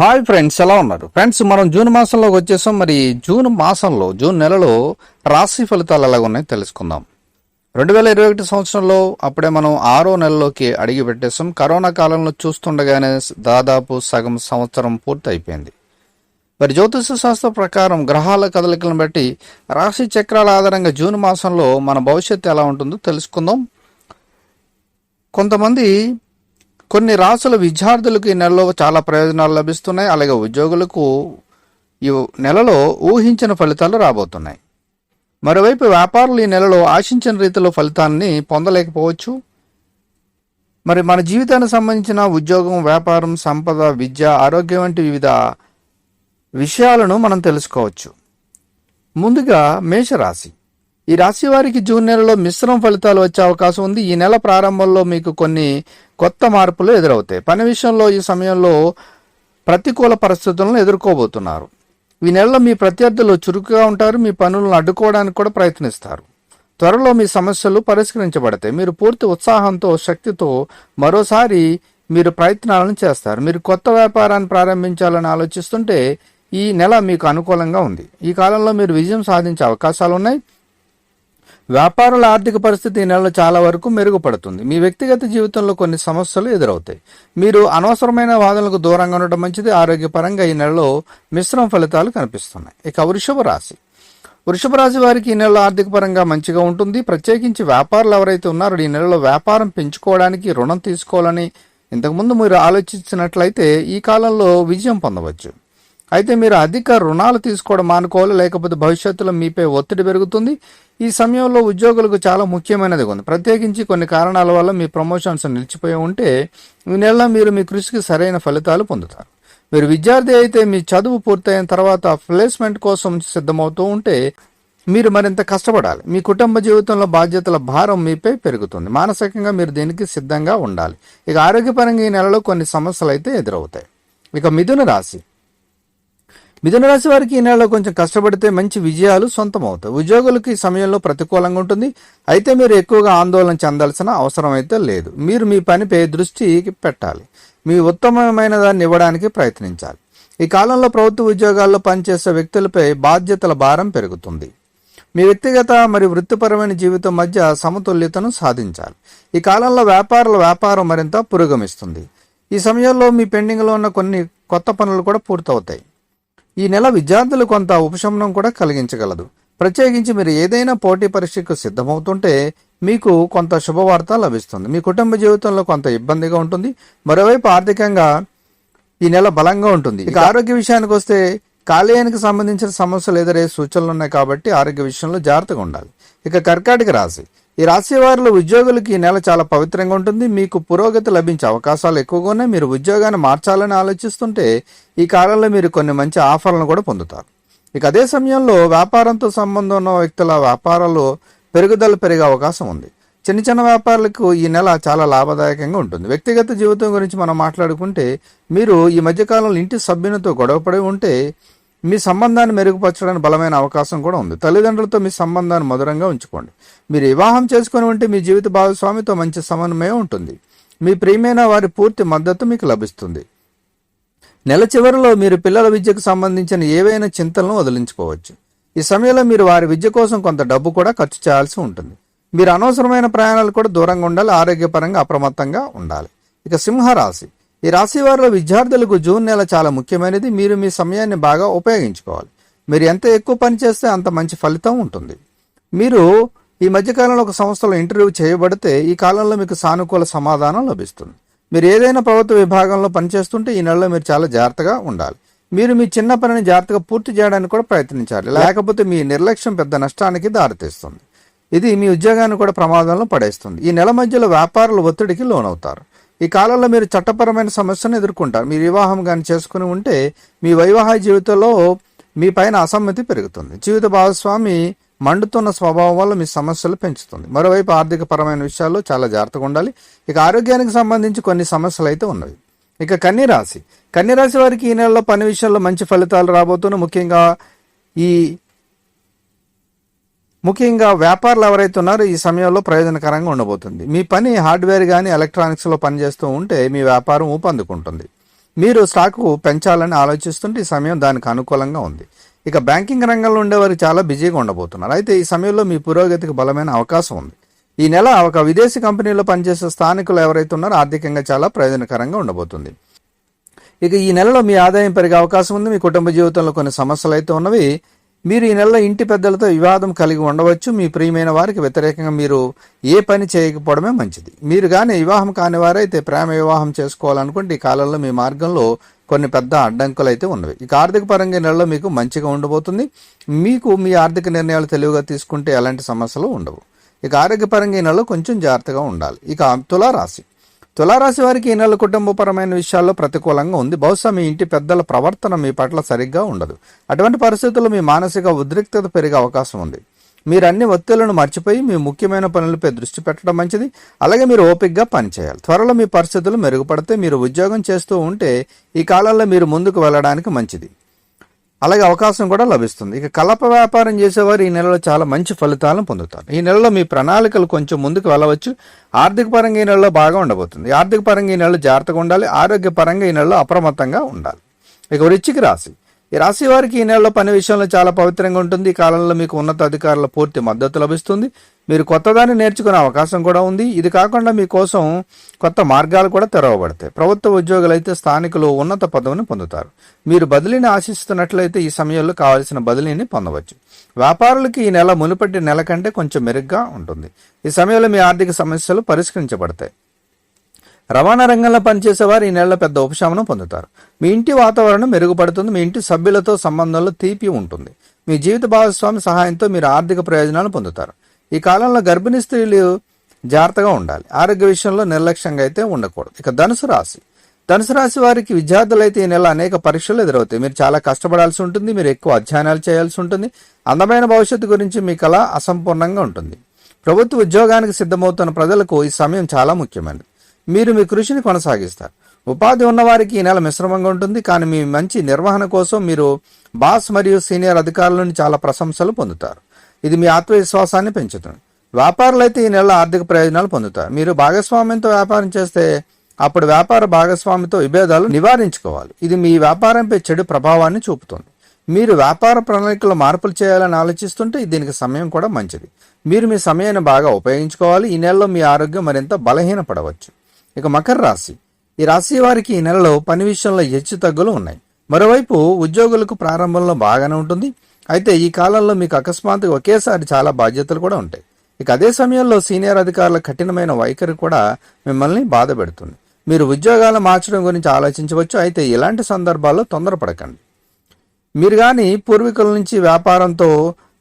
Hi friends ఎలా ఉన్నారు? Friends మనం జూన్ మాసంలోకి వచ్చేసాం. మరి జూన్ మాసంలో జూన్ నెలలో రాశి ఫలితాలు ఎలా ఉన్నాయో తెలుసుకుందాం. రెండు వేల ఇరవై ఒకటి సంవత్సరంలో అప్పుడే మనం ఆరో నెలలోకి అడిగి పెట్టేసాం కరోనా కాలంలో చూస్తుండగానే దాదాపు సగం సంవత్సరం పూర్తి అయిపోయింది మరి జ్యోతిష శాస్త్ర ప్రకారం గ్రహాల కదలికలను బట్టి రాశి చక్రాల ఆధారంగా జూన్ మాసంలో మన భవిష్యత్తు ఎలా ఉంటుందో తెలుసుకుందాం. కొంతమంది కొన్ని రాసుల విద్యార్థులకు ఈ నెలలో చాలా ప్రయోజనాలు లభిస్తున్నాయి. అలాగే ఉద్యోగులకు ఈ నెలలో ఊహించిన ఫలితాలు రాబోతున్నాయి. మరోవైపు వ్యాపారులు ఈ నెలలో ఆశించిన రీతిలో ఫలితాన్ని పొందలేకపోవచ్చు. మరి మన జీవితానికి సంబంధించిన ఉద్యోగం వ్యాపారం సంపద విద్య ఆరోగ్యం వంటి వివిధ విషయాలను మనం తెలుసుకోవచ్చు. ముందుగా మేషరాశి. ఈ రాశి వారికి జూన్ నెలలో మిశ్రమ ఫలితాలు వచ్చే అవకాశం ఉంది. ఈ నెల ప్రారంభంలో మీకు కొన్ని కొత్త మార్పులు ఎదురవుతాయి. పని విషయంలో ఈ సమయంలో ప్రతికూల పరిస్థితులను ఎదుర్కోబోతున్నారు. ఈ నెలలో మీ ప్రత్యర్థులు చురుకుగా ఉంటారు. మీ పనులను అడ్డుకోవడానికి కూడా ప్రయత్నిస్తారు. త్వరలో మీ సమస్యలు పరిష్కరించబడతాయి. మీరు పూర్తి ఉత్సాహంతో శక్తితో మరోసారి మీరు ప్రయత్నాలను చేస్తారు. మీరు కొత్త వ్యాపారాన్ని ప్రారంభించాలని ఆలోచిస్తుంటే ఈ నెల మీకు అనుకూలంగా ఉంది. ఈ కాలంలో మీరు విజయం సాధించే అవకాశాలు ఉన్నాయి. వ్యాపారుల ఆర్థిక పరిస్థితి ఈ నెలలో చాలా వరకు మెరుగుపడుతుంది. మీ వ్యక్తిగత జీవితంలో కొన్ని సమస్యలు ఎదురవుతాయి. మీరు అనవసరమైన వాదనలకు దూరంగా ఉండటం మంచిది. ఆరోగ్యపరంగా ఈ నెలలో మిశ్రమ ఫలితాలు కనిపిస్తున్నాయి. ఇక వృషభ రాశి. వృషభ రాశి వారికి ఈ నెలలో ఆర్థిక పరంగా మంచిగా ఉంటుంది. ప్రత్యేకించి వ్యాపారులు ఎవరైతే ఉన్నారో ఈ నెలలో వ్యాపారం పెంచుకోవడానికి రుణం తీసుకోవాలని ఇంతకుముందు మీరు ఆలోచించినట్లయితే ఈ కాలంలో విజయం పొందవచ్చు. అయితే మీరు అధిక రుణాలు తీసుకోవడం మానుకోవాలి లేకపోతే భవిష్యత్తులో మీపై ఒత్తిడి పెరుగుతుంది. ఈ సమయంలో ఉద్యోగులకు చాలా ముఖ్యమైనది ఉంది. ప్రత్యేకించి కొన్ని కారణాల వల్ల మీ ప్రమోషన్స్ నిలిచిపోయి ఉంటే ఈ నెలలో మీరు మీ కృషికి సరైన ఫలితాలు పొందుతారు. మీరు విద్యార్థి అయితే మీ చదువు పూర్తయిన తర్వాత ప్లేస్మెంట్ కోసం సిద్ధమవుతూ ఉంటే మీరు మరింత కష్టపడాలి. మీ కుటుంబ జీవితంలో బాధ్యతల భారం మీపై పెరుగుతుంది. మానసికంగా మీరు దీనికి సిద్ధంగా ఉండాలి. ఇక ఆరోగ్యపరంగా ఈ నెలలో కొన్ని సమస్యలు అయితే ఎదురవుతాయి. ఇక మిథున రాశి. మిథునరాశి వారికి ఈ నెలలో కొంచెం కష్టపడితే మంచి విజయాలు సొంతం అవుతాయి ఉద్యోగులకు ఈ సమయంలో ప్రతికూలంగా ఉంటుంది. అయితే మీరు ఎక్కువగా ఆందోళన చెందాల్సిన అవసరం అయితే లేదు. మీరు మీ పనిపై దృష్టి పెట్టాలి. మీ ఉత్తమమైన దాన్ని ఇవ్వడానికి ప్రయత్నించాలి. ఈ కాలంలో ప్రభుత్వ ఉద్యోగాల్లో పనిచేసే వ్యక్తులపై బాధ్యతల భారం పెరుగుతుంది. మీ వ్యక్తిగత మరియు వృత్తిపరమైన జీవితం మధ్య సమతుల్యతను సాధించాలి. ఈ కాలంలో వ్యాపారుల వ్యాపారం మరింత పురోగమిస్తుంది. ఈ సమయంలో మీ పెండింగ్లో ఉన్న కొన్ని కొత్త పనులు కూడా పూర్తవుతాయి. ఈ నెల విద్యార్థులు కొంత ఉపశమనం కూడా కలిగించగలదు. ప్రత్యేకించి మీరు ఏదైనా పోటీ పరీక్షకు సిద్ధమవుతుంటే మీకు కొంత శుభవార్త లభిస్తుంది. మీ కుటుంబ జీవితంలో కొంత ఇబ్బందిగా ఉంటుంది. మరోవైపు ఆర్థికంగా ఈ నెల బలంగా ఉంటుంది. ఇక ఆరోగ్య విషయానికి వస్తే కాలేయానికి సంబంధించిన సమస్యలు ఎదురయ్యే సూచనలు ఉన్నాయి కాబట్టి ఆరోగ్య విషయంలో జాగ్రత్తగా ఉండాలి. ఇక కర్కాటక రాశి. ఈ రాశి వారిలో ఉద్యోగులకి ఈ నెల చాలా పవిత్రంగా ఉంటుంది. మీకు పురోగతి లభించే అవకాశాలు ఎక్కువగానే మీరు ఉద్యోగాన్ని మార్చాలని ఆలోచిస్తుంటే ఈ కాలంలో మీరు కొన్ని మంచి ఆఫర్లను కూడా పొందుతారు. ఇక అదే సమయంలో వ్యాపారంతో సంబంధం ఉన్న వ్యక్తుల వ్యాపారాలు పెరుగుదల పెరిగే అవకాశం ఉంది. చిన్న చిన్న వ్యాపారులకు ఈ నెల చాలా లాభదాయకంగా ఉంటుంది. వ్యక్తిగత జీవితం గురించి మనం మాట్లాడుకుంటే మీరు ఈ మధ్యకాలంలో ఇంటి సభ్యునితో గొడవపడి ఉంటే మీ సంబంధాన్ని మెరుగుపరచడానికి బలమైన అవకాశం కూడా ఉంది. తల్లిదండ్రులతో మీ సంబంధాన్ని మధురంగా ఉంచుకోండి. మీరు వివాహం చేసుకుని ఉంటే మీ జీవిత భాగస్వామితో మంచి సమన్వయం ఉంటుంది. మీ ప్రియమైన వారి పూర్తి మద్దతు మీకు లభిస్తుంది. నెల చివరిలో మీరు పిల్లల విద్యకు సంబంధించిన ఏవైనా చింతలను వదిలించుకోవచ్చు. ఈ సమయంలో మీరు వారి విద్య కోసం కొంత డబ్బు కూడా ఖర్చు చేయాల్సి ఉంటుంది. మీరు అనవసరమైన ప్రయాణాలు కూడా దూరంగా ఉండాలి ఆరోగ్యపరంగా అప్రమత్తంగా ఉండాలి. ఇక సింహరాశి. ఈ రాశి వారిలో విద్యార్థులకు జూన్ నెల చాలా ముఖ్యమైనది. మీరు మీ సమయాన్ని బాగా ఉపయోగించుకోవాలి. మీరు ఎంత ఎక్కువ పని చేస్తే అంత మంచి ఫలితం ఉంటుంది. మీరు ఈ మధ్యకాలంలో ఒక సంస్థలో ఇంటర్వ్యూ చేయబడితే ఈ కాలంలో మీకు సానుకూల సమాధానం లభిస్తుంది. మీరు ఏదైనా ప్రభుత్వ విభాగంలో పనిచేస్తుంటే ఈ నెలలో మీరు చాలా జాగ్రత్తగా ఉండాలి. మీరు మీ చిన్న పనిని జాగ్రత్తగా పూర్తి చేయడానికి కూడా ప్రయత్నించాలి. లేకపోతే మీ నిర్లక్ష్యం పెద్ద నష్టానికి దారితీస్తుంది. ఇది మీ ఉద్యోగాన్ని కూడా ప్రమాదంలో పడేస్తుంది. ఈ నెల మధ్యలో వ్యాపారుల ఒత్తిడికి లోనవుతారు. ఈ కాలంలో మీరు చట్టపరమైన సమస్యను ఎదుర్కొంటారు. మీరు వివాహం కానీ చేసుకుని ఉంటే మీ వైవాహిక జీవితంలో మీ పైన అసమ్మతి పెరుగుతుంది. జీవిత భాగస్వామి మండుతున్న స్వభావం వల్ల మీ సమస్యలు పెంచుతుంది. మరోవైపు ఆర్థిక పరమైన విషయాల్లో చాలా జాగ్రత్తగా ఉండాలి. ఇక ఆరోగ్యానికి సంబంధించి కొన్ని సమస్యలు అయితే ఉన్నవి. ఇక కన్యరాశి. కన్యరాశి వారికి ఈ నెలలో పని విషయంలో మంచి ఫలితాలు రాబోతున్నాయి. ముఖ్యంగా ఈ ముఖ్యంగా వ్యాపారులు ఎవరైతే ఉన్నారో ఈ సమయంలో ప్రయోజనకరంగా ఉండబోతుంది. మీ పని హార్డ్వేర్ కానీ ఎలక్ట్రానిక్స్లో పనిచేస్తూ ఉంటే మీ వ్యాపారం ఊపందుకుంటుంది. మీరు స్టాకు పెంచాలని ఆలోచిస్తుంటే ఈ సమయం దానికి అనుకూలంగా ఉంది. ఇక బ్యాంకింగ్ రంగంలో ఉండేవారు చాలా బిజీగా ఉండబోతున్నారు. అయితే ఈ సమయంలో మీ పురోగతికి బలమైన అవకాశం ఉంది. ఈ నెల ఒక విదేశీ కంపెనీలో పనిచేసే స్థానికులు ఎవరైతే ఉన్నారో ఆర్థికంగా చాలా ప్రయోజనకరంగా ఉండబోతుంది. ఇక ఈ నెలలో మీ ఆదాయం పెరిగే అవకాశం ఉంది. మీ కుటుంబ జీవితంలో కొన్ని సమస్యలు అయితే ఉన్నవి మీరు ఈ నెలలో ఇంటి పెద్దలతో వివాదం కలిగి ఉండవచ్చు. మీ ప్రియమైన వారికి వ్యతిరేకంగా మీరు ఏ పని చేయకపోవడమే మంచిది. మీరు కానీ వివాహం కాని వారైతే ప్రేమ వివాహం చేసుకోవాలనుకుంటే ఈ కాలంలో మీ మార్గంలో కొన్ని పెద్ద అడ్డంకులు అయితే ఉన్నవి. ఇక ఆర్థిక పరంగా నెలలో మీకు మంచిగా ఉండబోతుంది. మీకు మీ ఆర్థిక నిర్ణయాలు తెలివిగా తీసుకుంటే ఎలాంటి సమస్యలు ఉండవు. ఇక ఆరోగ్యపరంగా ఈ నెలలో కొంచెం జాగ్రత్తగా ఉండాలి. ఇక తులారాశి. తులారాశి వారికి ఈ నెల కుటుంబపరమైన విషయాల్లో ప్రతికూలంగా ఉంది. బహుశా మీ ఇంటి పెద్దల ప్రవర్తన మీ పట్ల సరిగ్గా ఉండదు. అటువంటి పరిస్థితుల్లో మీ మానసిక ఉద్రిక్తత పెరిగే అవకాశం ఉంది. మీరు అన్ని ఒత్తిళ్ళను మర్చిపోయి మీ ముఖ్యమైన పనులపై దృష్టి పెట్టడం మంచిది. అలాగే మీరు ఓపికగా పనిచేయాలి. త్వరలో మీ పరిస్థితులు మెరుగుపడితే మీరు ఉద్యోగం చేస్తూ ఉంటే ఈ కాలంలో మీరు ముందుకు వెళ్ళడానికి మంచిది. అలాగే అవకాశం కూడా లభిస్తుంది. ఇక కలప వ్యాపారం చేసేవారు ఈ నెలలో చాలా మంచి ఫలితాలను పొందుతారు. ఈ నెలలో మీ ప్రణాళికలు కొంచెం ముందుకు వెళ్ళవచ్చు. ఆర్థిక పరంగా ఈ నెలలో బాగా ఉండబోతుంది. ఆర్థిక పరంగా ఈ నెలలో జాగ్రత్తగా ఉండాలి. ఆరోగ్య పరంగా ఈ నెలలో అప్రమత్తంగా ఉండాలి. ఇక వృచ్చిక రాశి. ఈ రాశి వారికి ఈ నెలలో పని విషయంలో చాలా పవిత్రంగా ఉంటుంది. ఈ కాలంలో మీకు ఉన్నత అధికారుల పూర్తి మద్దతు లభిస్తుంది. మీరు కొత్తదాన్ని నేర్చుకునే అవకాశం కూడా ఉంది. ఇది కాకుండా మీకోసం కొత్త మార్గాలు కూడా తెరవబడతాయి. ప్రభుత్వ ఉద్యోగులు అయితే స్థానికులు ఉన్నత పదవిని పొందుతారు. మీరు బదిలీని ఆశిస్తున్నట్లయితే ఈ సమయంలో కావాల్సిన బదిలీని పొందవచ్చు. వ్యాపారులకి ఈ నెల మునుపటి నెల కంటే కొంచెం మెరుగ్గా ఉంటుంది. ఈ సమయంలో మీ ఆర్థిక సమస్యలు పరిష్కరించబడతాయి. రవాణా రంగంలో పనిచేసేవారు ఈ నెలలో పెద్ద ఉపశమనం పొందుతారు. మీ ఇంటి వాతావరణం మెరుగుపడుతుంది మీ ఇంటి సభ్యులతో సంబంధంలో తీపి ఉంటుంది. మీ జీవిత భాగస్వామి సహాయంతో మీరు ఆర్థిక ప్రయోజనాలు పొందుతారు. ఈ కాలంలో గర్భిణీ స్త్రీలు జాగ్రత్తగా ఉండాలి. ఆరోగ్య విషయంలో నిర్లక్ష్యంగా అయితే ఉండకూడదు. ఇక ధనుసు రాశి. ధనుసు రాశి వారికి విద్యార్థులైతే ఈ నెల అనేక పరీక్షలు ఎదురవుతాయి. మీరు చాలా కష్టపడాల్సి ఉంటుంది మీరు ఎక్కువ అధ్యయనాలు చేయాల్సి ఉంటుంది. అందమైన భవిష్యత్తు గురించి మీ కళ అసంపూర్ణంగా ఉంటుంది. ప్రభుత్వ ఉద్యోగానికి సిద్ధమవుతున్న ప్రజలకు ఈ సమయం చాలా ముఖ్యమైనది. మీరు మీ కృషిని కొనసాగిస్తారు. ఉపాధి ఉన్నవారికి ఈ నెల మిశ్రమంగా ఉంటుంది. కానీ మీ మంచి నిర్వహణ కోసం మీరు బాస్ మరియు సీనియర్ అధికారుల నుండి చాలా ప్రశంసలు పొందుతారు. ఇది మీ ఆత్మవిశ్వాసాన్ని పెంచుతుంది. వ్యాపారులైతే ఈ నెల ఆర్థిక ప్రయోజనాలు పొందుతారు. మీరు భాగస్వామ్యంతో వ్యాపారం చేస్తే అప్పుడు వ్యాపార భాగస్వామితో విభేదాలు నివారించుకోవాలి. ఇది మీ వ్యాపారంపై చెడు ప్రభావాన్ని చూపుతుంది. మీరు వ్యాపార ప్రణాళికలో మార్పులు చేయాలని ఆలోచిస్తుంటే దీనికి సమయం కూడా మంచిది. మీరు మీ సమయాన్ని బాగా ఉపయోగించుకోవాలి. ఈ నెలలో మీ ఆరోగ్యం మరింత బలహీనపడవచ్చు. ఇక మకర రాశి. ఈ రాశి వారికి ఈ నెలలో పని విషయంలో హెచ్చు తగ్గులు ఉన్నాయి. మరోవైపు ఉద్యోగులకు ప్రారంభంలో బాగానే ఉంటుంది. అయితే ఈ కాలంలో మీకు అకస్మాత్తుగా ఒకేసారి చాలా బాధ్యతలు కూడా ఉంటాయి. ఇక అదే సమయంలో సీనియర్ అధికారుల కఠినమైన వైఖరి కూడా మిమ్మల్ని బాధ పెడుతుంది. మీరు ఉద్యోగాలు మార్చడం గురించి ఆలోచించవచ్చు. అయితే ఇలాంటి సందర్భాల్లో తొందరపడకండి. మీరు కానీ పూర్వీకుల నుంచి వ్యాపారంతో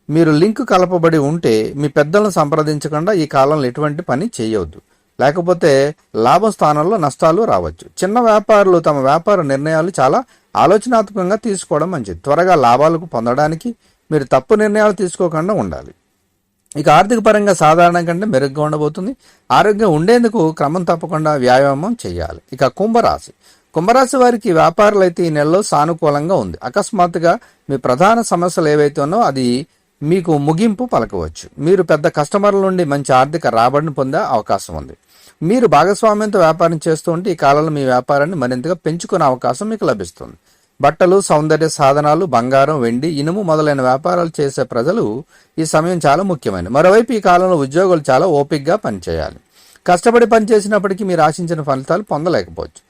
మీరు లింక్ కలపబడి ఉంటే మీ పెద్దలను సంప్రదించకుండా ఈ కాలంలో ఎటువంటి పని చేయవద్దు లేకపోతే లాభ స్థానంలో నష్టాలు రావచ్చు. చిన్న వ్యాపారులు తమ వ్యాపార నిర్ణయాలు చాలా ఆలోచనాత్మకంగా తీసుకోవడం మంచిది. త్వరగా లాభాలకు పొందడానికి మీరు తప్పు నిర్ణయాలు తీసుకోకుండా ఉండాలి. ఇక ఆర్థిక పరంగా సాధారణం కంటే మెరుగ్గా ఉండబోతుంది. ఆరోగ్యం ఉండేందుకు క్రమం తప్పకుండా వ్యాయామం చేయాలి. ఇక కుంభరాశి. కుంభరాశి వారికి వ్యాపారులు అయితే ఈ నెలలో సానుకూలంగా ఉంది. అకస్మాత్తుగా మీ ప్రధాన సమస్యలు ఏవైతే ఉన్నో అది మీకు ముగింపు పలకవచ్చు. మీరు పెద్ద కస్టమర్ల నుండి మంచి ఆర్థిక రాబడిని పొందే అవకాశం ఉంది. మీరు భాగస్వామ్యంతో వ్యాపారం చేస్తూ ఉంటే ఈ కాలంలో మీ వ్యాపారాన్ని మరింతగా పెంచుకునే అవకాశం మీకు లభిస్తుంది. బట్టలు సౌందర్య సాధనాలు బంగారం వెండి ఇనుము మొదలైన వ్యాపారాలు చేసే ప్రజలు ఈ సమయం చాలా ముఖ్యమైనది మరోవైపు ఈ కాలంలో ఉద్యోగులు చాలా ఓపిక్గా పనిచేయాలి. కష్టపడి పనిచేసినప్పటికీ మీరు ఆశించిన ఫలితాలు పొందలేకపోవచ్చు.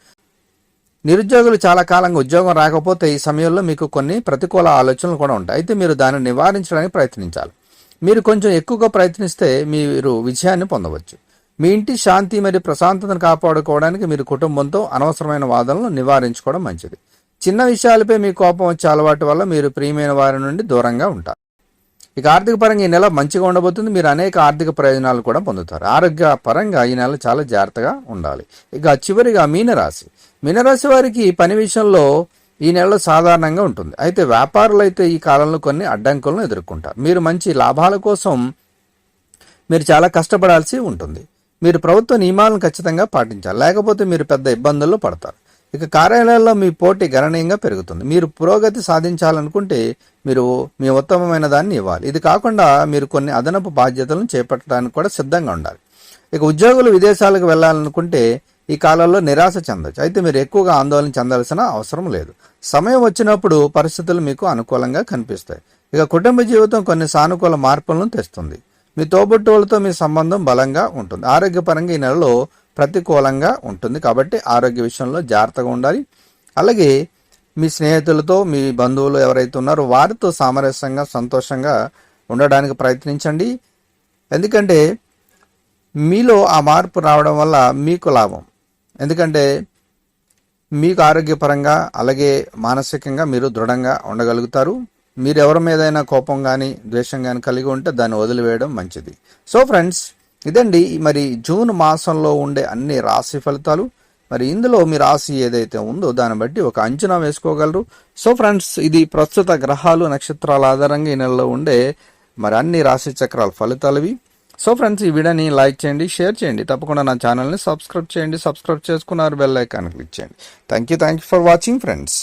నిరుద్యోగులు చాలా కాలంగా ఉద్యోగం రాకపోతే ఈ సమయంలో మీకు కొన్ని ప్రతికూల ఆలోచనలు కూడా ఉంటాయి. అయితే మీరు దాన్ని నివారించడానికి ప్రయత్నించాలి. మీరు కొంచెం ఎక్కువగా ప్రయత్నిస్తే మీరు విజయాన్ని పొందవచ్చు. మీ ఇంటి శాంతి మరియు ప్రశాంతతను కాపాడుకోవడానికి మీరు కుటుంబంతో అనవసరమైన వాదనలు నివారించుకోవడం మంచిది. చిన్న విషయాలపై మీ కోపం వచ్చే అలవాటు వల్ల మీరు ప్రియమైన వారి నుండి దూరంగా ఉంటారు. ఇక ఆర్థిక పరంగా ఈ నెల మంచిగా ఉండబోతుంది. మీరు అనేక ఆర్థిక ప్రయోజనాలు కూడా పొందుతారు. ఆరోగ్య పరంగా ఈ నెల చాలా జాగ్రత్తగా ఉండాలి. ఇక చివరిగా మీనరాశి. మీనరాశి వారికి పని విషయంలో ఈ నెలలో సాధారణంగా ఉంటుంది. అయితే వ్యాపారులు అయితే ఈ కాలంలో కొన్ని అడ్డంకులను ఎదుర్కొంటారు. మీరు మంచి లాభాల కోసం మీరు చాలా కష్టపడాల్సి ఉంటుంది. మీరు ప్రభుత్వ నియమాలను ఖచ్చితంగా పాటించాలి. లేకపోతే మీరు పెద్ద ఇబ్బందుల్లో పడతారు. ఇక కార్యాలయాల్లో మీ పోటీ గణనీయంగా పెరుగుతుంది. మీరు పురోగతి సాధించాలనుకుంటే మీరు మీ ఉత్తమమైన దాన్ని ఇవ్వాలి. ఇది కాకుండా మీరు కొన్ని అదనపు బాధ్యతలను చేపట్టడానికి కూడా సిద్ధంగా ఉండాలి. ఇక ఉద్యోగులు విదేశాలకు వెళ్ళాలనుకుంటే ఈ కాలంలో నిరాశ చెందొచ్చు. అయితే మీరు ఎక్కువగా ఆందోళన చెందాల్సిన అవసరం లేదు. సమయం వచ్చినప్పుడు పరిస్థితులు మీకు అనుకూలంగా కనిపిస్తాయి. ఇక కుటుంబ జీవితం కొన్ని సానుకూల మార్పులను తెస్తుంది. మీ తోబుట్టువులతో మీ సంబంధం బలంగా ఉంటుంది. ఆరోగ్యపరంగా ఈ నెలలో ప్రతికూలంగా ఉంటుంది. కాబట్టి ఆరోగ్య విషయంలో జాగ్రత్తగా ఉండాలి. అలాగే మీ స్నేహితులతో మీ బంధువులు ఎవరైతే ఉన్నారో వారితో సామరస్యంగా సంతోషంగా ఉండడానికి ప్రయత్నించండి. ఎందుకంటే మీలో ఆ మార్పు రావడం వల్ల మీకు లాభం. ఎందుకంటే మీకు ఆరోగ్యపరంగా అలాగే మానసికంగా మీరు దృఢంగా ఉండగలుగుతారు. మీరు ఎవరి మీదైనా కోపం కానీ ద్వేషం కానీ కలిగి ఉంటే దాన్ని వదిలివేయడం మంచిది. సో ఫ్రెండ్స్ ఇదండి మరి జూన్ మాసంలో ఉండే అన్ని రాశి ఫలితాలు. మరి ఇందులో మీ రాశి ఏదైతే ఉందో దాన్ని బట్టి ఒక అంచనా వేసుకోగలరు. సో ఫ్రెండ్స్ ఇది ప్రస్తుత గ్రహాలు నక్షత్రాల ఆధారంగా ఈ నెలలో ఉండే మరి అన్ని రాశి చక్రాల ఫలితాలు ఇవి. సో ఫ్రెండ్స్ ఈ వీడియోని లైక్ చేయండి షేర్ చేయండి. తప్పకుండా నా ఛానల్ని సబ్స్క్రైబ్ చేయండి. సబ్స్క్రైబ్ చేసుకున్నారు బెల్ ఐకాన్ క్లిక్ చేయండి. Thank you thank you for watching friends